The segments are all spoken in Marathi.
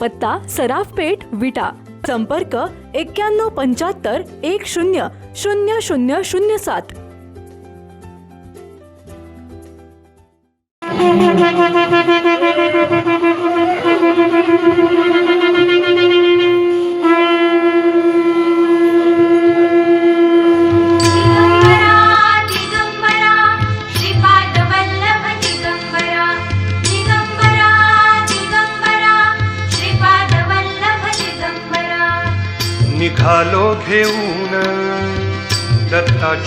पत्ता सराफ पेठ विटा. संपर्क एक्क्याण्णव पंच्याहत्तर एक शून्य शून्य शून्य शून्य सात. दिगंबरा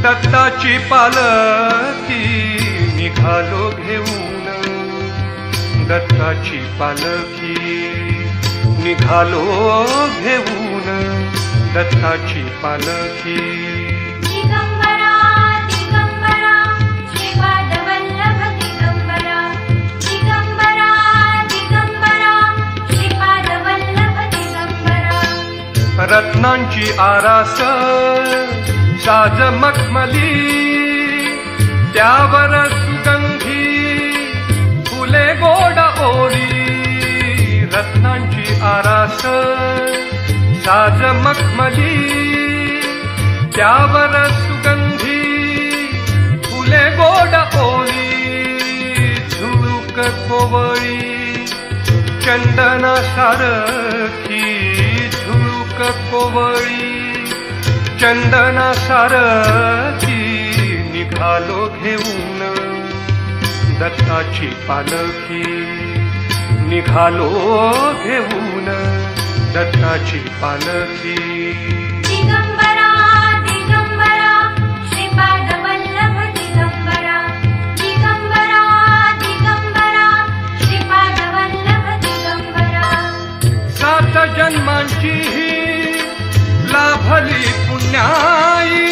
दत्ताची पालखी निघालो घेऊन. दत्ताची पालखी निघालो घेऊन. दत्ताची पालखी दिगंबरा दिगंबरा श्रीपादवल्लभ दिगंबरा. दिगंबरा दिगंबरा श्रीपादवल्लभ दिगंबरा. रत्नांची आरास साज मखमली त्यावर सुगंधी फुले गोड ओळी रत्नांची आरास. साज मखमली त्यावर सुगंधी फुले गोड ओळी झुळूक कोवळी चंदना सारखी झुळूक कोवळी. चंदना सारखी निघालो घेऊन. दत्ताची पालखी निघालो घेऊन. दत्ताची पालखी. दिगंबरा दिगंबरा श्रीपादवल्लभ दिगंबरा. दिगंबरा दिगंबरा श्रीपादवल्लभ दिगंबरा. सात जन्मांची ही लाभली पुण्याई सात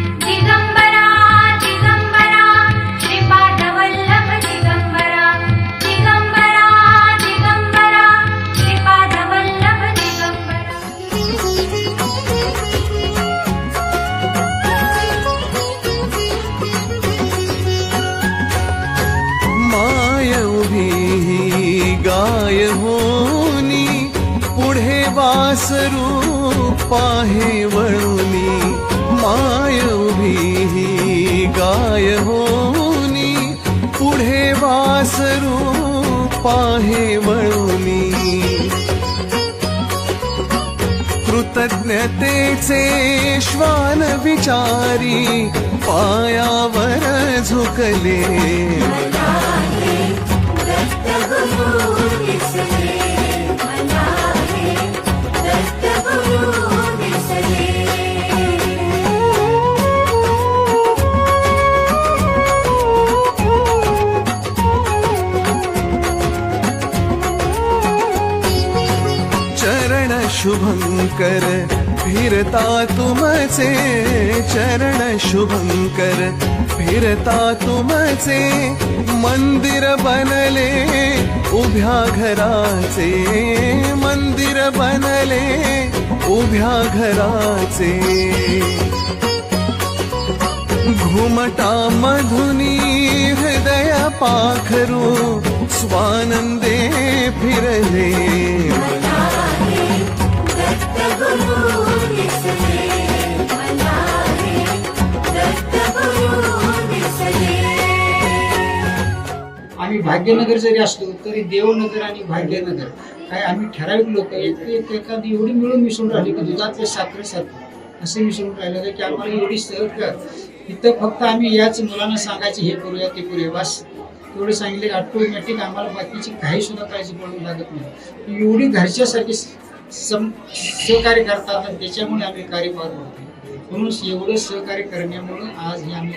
वासरू आहे वळुनी कृतज्ञतेचे श्वान विचारी पायावर झुकले. शुभंकर फिरता तुमचे चरण शुभंकर। फिरता तुमचे मंदिर बनले उभ्या घराचे। मंदिर बनले उभ्या घराचे। घुमटा मधुनी हृदय पाखरू स्वानंदे फिरले। आम्ही भाग्यनगर जरी असलो तरी देवनगर आणि भाग्यनगर काय आम्ही ठराविक लोक एक एक एखादी एवढी मिळून मिसळून राहिली की दुधातले साखरेसारखं असे मिसळून राहिलं की आम्हाला एवढी सहज कर. इथं फक्त आम्ही याच मुलांना सांगायचे हे करूया ते करूया. बस. एवढे सांगितले ऑटोमॅटिक आम्हाला बाकीची काही सुद्धा काळजी पडू लागत नाही. एवढी घरच्यासारखी सम सहकार्य करतात आणि त्याच्यामुळे आम्ही कार्य पार पडतो म्हणून एवढं सहकार्य करण्यामुळे आज हे आम्ही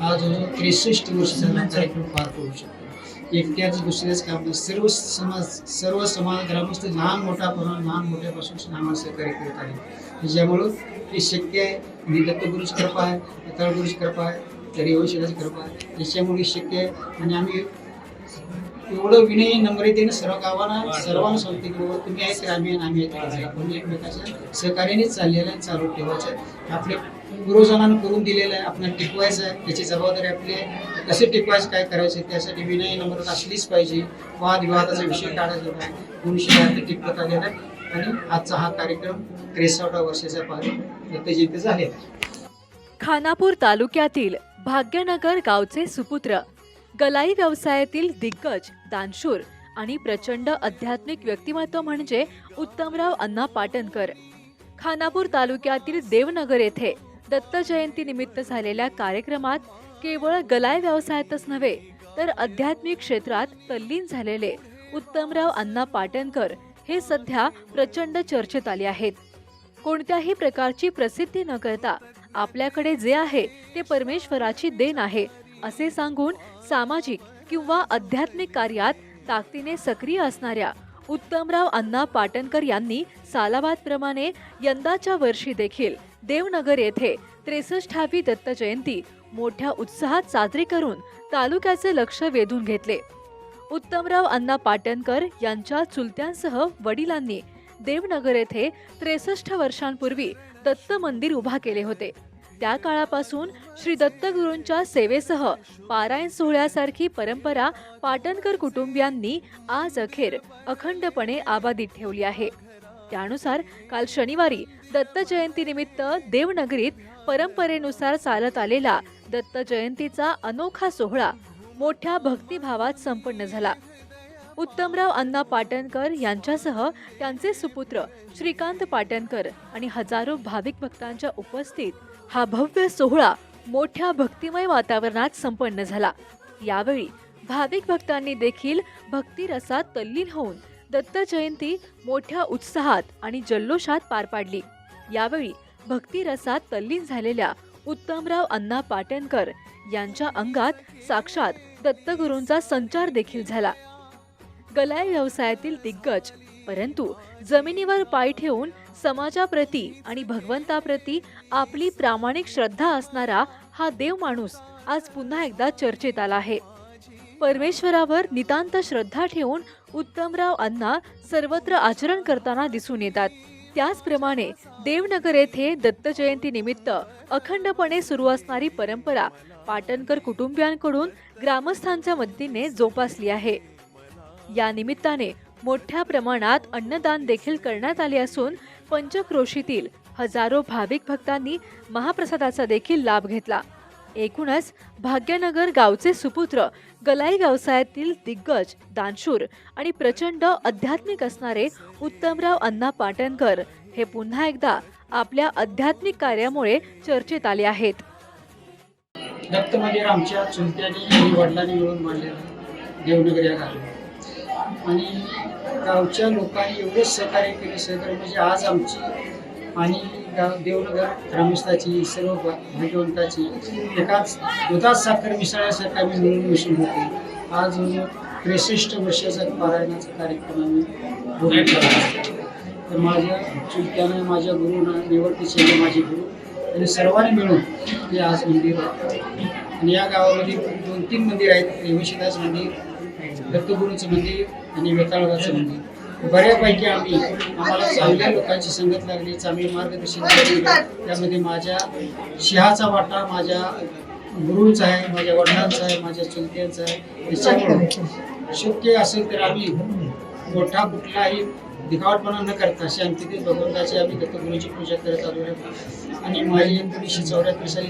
आज त्रेसष्ट वर्ष झाला कार्यक्रम पार करू शकतो. एकट्याच दुसऱ्याच काम सर्व समाज सर्व समाज ग्रामस्थ लहान मोठा प्रमाण लहान मोठ्यापासून आम्हाला सहकार्य करत आहे त्याच्यामुळं हे शक्य आहे. आणि दत्तगुरुची कृपा आहे दत्ताळ कृपा आहे तरी वंशजाची कृपा आहे. त्याच्यामुळे शक्य आहे. आणि आम्ही एवढं विनयी नम्रतेने सर्व गावांना सर्वांना सांगते की बाबा तुम्ही आहेत आम्ही आम्ही आहेत आपण एकमेकाच्या सहकार्याने चाललेलं आहे चालू ठेवायचं आहे. आपले पूर्वजांना करून दिलेलं आहे. आपण टिकवायचं आहे. त्याची जबाबदारी आपली आहे. कसे टिकवायचं काय करायचं आहे त्यासाठी विनयी नम्रता असलीच पाहिजे. वादविवादाचा विषय काढायचा नाही. मनुष्य टिकवत आलेला आहे. आणि आजचा हा कार्यक्रम त्रेसाव्या वर्षाचा पार दत्त झालेला आहे. खानापूर तालुक्यातील भाग्यनगर गावचे सुपुत्र गलाई व्यवसायातील दिग्गज दानशूर आणि प्रचंड आध्यात्मिक व्यक्तिमत्व म्हणजे उत्तमराव अण्णा पाटणकर. खानापूर तालुक्यातील देवनगर येथे दत्त जयंती निमित्त झालेल्या कार्यक्रमात केवळ गलाय व्यवसायातच नव्हे तर आध्यात्मिक क्षेत्रात तल्लीन झालेले उत्तमराव अण्णा पाटणकर हे सध्या प्रचंड चर्चेत आले आहेत. कोणत्याही प्रकारची प्रसिद्धी न करता आपल्याकडे जे आहे ते परमेश्वराची देण आहे असे सांगून सामाजिक किंवा आध्यात्मिक कार्यात ताकदीने सक्रिय असणाऱ्या उत्तमराव अण्णा पाटणकर यांनी सालाबादप्रमाणे यंदाच्या वर्षी देखील देवनगर येथे त्रेसष्टावी दत्त जयंती मोठ्या उत्साहात साजरी करून तालुक्याचे लक्ष वेधून घेतले. उत्तमराव अण्णा पाटणकर यांच्या चुलत्यांसह वडिलांनी देवनगर येथे त्रेसष्ट वर्षांपूर्वी दत्त मंदिर उभा केले होते. त्या काळापासून श्री दत्तगुरूंच्या सेवेसह पारायण सोहळ्यासारखी परंपरा पाटणकर कुटुंबियांनी आज अखेर अखंडपणे आबाधित ठेवली आहे. त्यानुसार काल शनिवारी दत्त जयंतीनिमित्त देवनगरीत परंपरेनुसार चालत आलेला दत्त जयंतीचा अनोखा सोहळा मोठ्या भक्तिभावात संपन्न झाला. उत्तमराव अण्णा पाटणकर यांच्यासह त्यांचे सुपुत्र श्रीकांत पाटणकर आणि हजारो भाविक भक्तांच्या उपस्थित हा भव्य सोहळा मोठ्या भक्तिमय वातावरणात संपन्न झाला. यावेळी भाविक भक्तांनी देखील भक्तिरसात तल्लीन होऊन दत्त जयंती मोठ्या उत्साहात आणि जल्लोषात पार पाडली. यावेळी भक्तिरसात तल्लीन झालेल्या उत्तमराव अण्णा पाटणकर यांच्या अंगात साक्षात दत्तगुरूंचा संचार देखील झाला. गलाय व्यवसायातील दिग्गज परंतु जमिनीवर पाय ठेवून समाजाप्रती आणि भगवंताप्रती आपली प्रामाणिक श्रद्धा असणारा हा देव माणूस आज पुन्हा एकदा चर्चेत आला आहे. परमेश्वरावर नितांत श्रद्धा ठेवून उत्तमराव अण्णा सर्वत्र आचरण करताना दिसून येतात. त्याचप्रमाणे देवनगर येथे दत्त निमित्त अखंडपणे सुरू असणारी परंपरा पाटणकर कुटुंबियांकडून ग्रामस्थांच्या मदतीने जोपासली आहे. या निमित्ताने मोठ्या प्रमाणात अन्नदान देखील करण्यात आले असून पंचक्रोशीतील हजारो भाविक भक्तांनी महाप्रसादाचा देखील लाभ घेतला. एकूणच भाग्यनगर गावचे सुपुत्र गलाई व्यवसायातील दिग्गज दानशूर आणि प्रचंड आध्यात्मिक असणारे उत्तमराव अण्णा पाटणकर हे पुन्हा एकदा आपल्या आध्यात्मिक कार्यामुळे चर्चेत आले आहेत. दत्त मंदिर आमच्या चुलत्याने वडिलांनी मिळून बांधलेलं देवनगर या गावी. आणि गावच्या लोकांनी एवढं सहकार्य केले सहकार्य म्हणजे आज आमची आणि गाव देवनगर ग्रामस्थाची सर्व भा- भाग्यवंताची एकाच दुधात साखर मिसळल्यासारखं आम्ही मिळून मिसळून होतो आज त्रेसष्ट वर्षाचा पारायणाचा कार्यक्रम आम्ही तर माझ्या चुलत्यानं माझ्या गुरुनं निवडतीचे माझे गुरु आणि सर्वांनी मिळून हे आज मंदिर आणि या गावामध्ये दोन तीन मंदिर आहेत. रेवशीदास मंदिर दत्तगुरूचं मंदिर आणि वेताळगाचं मंदिर बऱ्यापैकी आम्ही आम्हाला चांगल्या लोकांची संगत लागली चांगले मार्गदर्शन केले त्यामध्ये माझ्या शिहाचा वाटा माझ्या गुरुचा आहे माझ्या वडिलांचा आहे माझ्या चुलत्यांचा आहे त्याच्यामुळे शक्य असेल तर आम्ही मोठा कुठलाही दिखावटपणा न करता शांतीतील भगवंताची आम्ही दत्तगुरूची पूजा करत आलो आहे. आणि माझी एकोणीसशे चौऱ्याहत्तर साली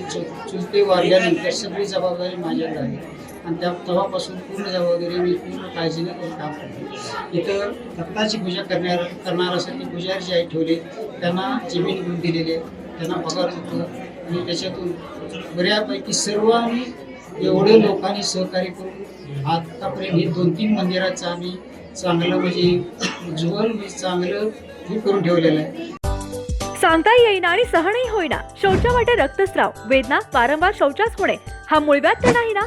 चुलते वारल्यानंतर सगळी जबाबदारी माझ्याकडे आहे. आणि त्या तेव्हापासून पूर्ण जबाबदारी मी पूर्ण काळजीने करून काम करतो इथं रक्ताची पूजा करणार करणाऱ्यासाठी पुजारी जे आहे ठेवले त्यांना जमीन गुण दिलेले त्यांना पगार होतो. आणि त्याच्यातून बऱ्यापैकी सर्वांनी एवढे लोकांनी सहकार्य करून आतापर्यंत हे दोन तीन मंदिराचं आम्ही चांगलं म्हणजे उज्ज्वल चांगलं हे करून ठेवलेलं आहे. सांगता येईना आणि सहनही होईना. शौचा वाटे रक्तस्राव वेदना वारंवार शौचास होणे हा मुळव्यात तर नाही ना?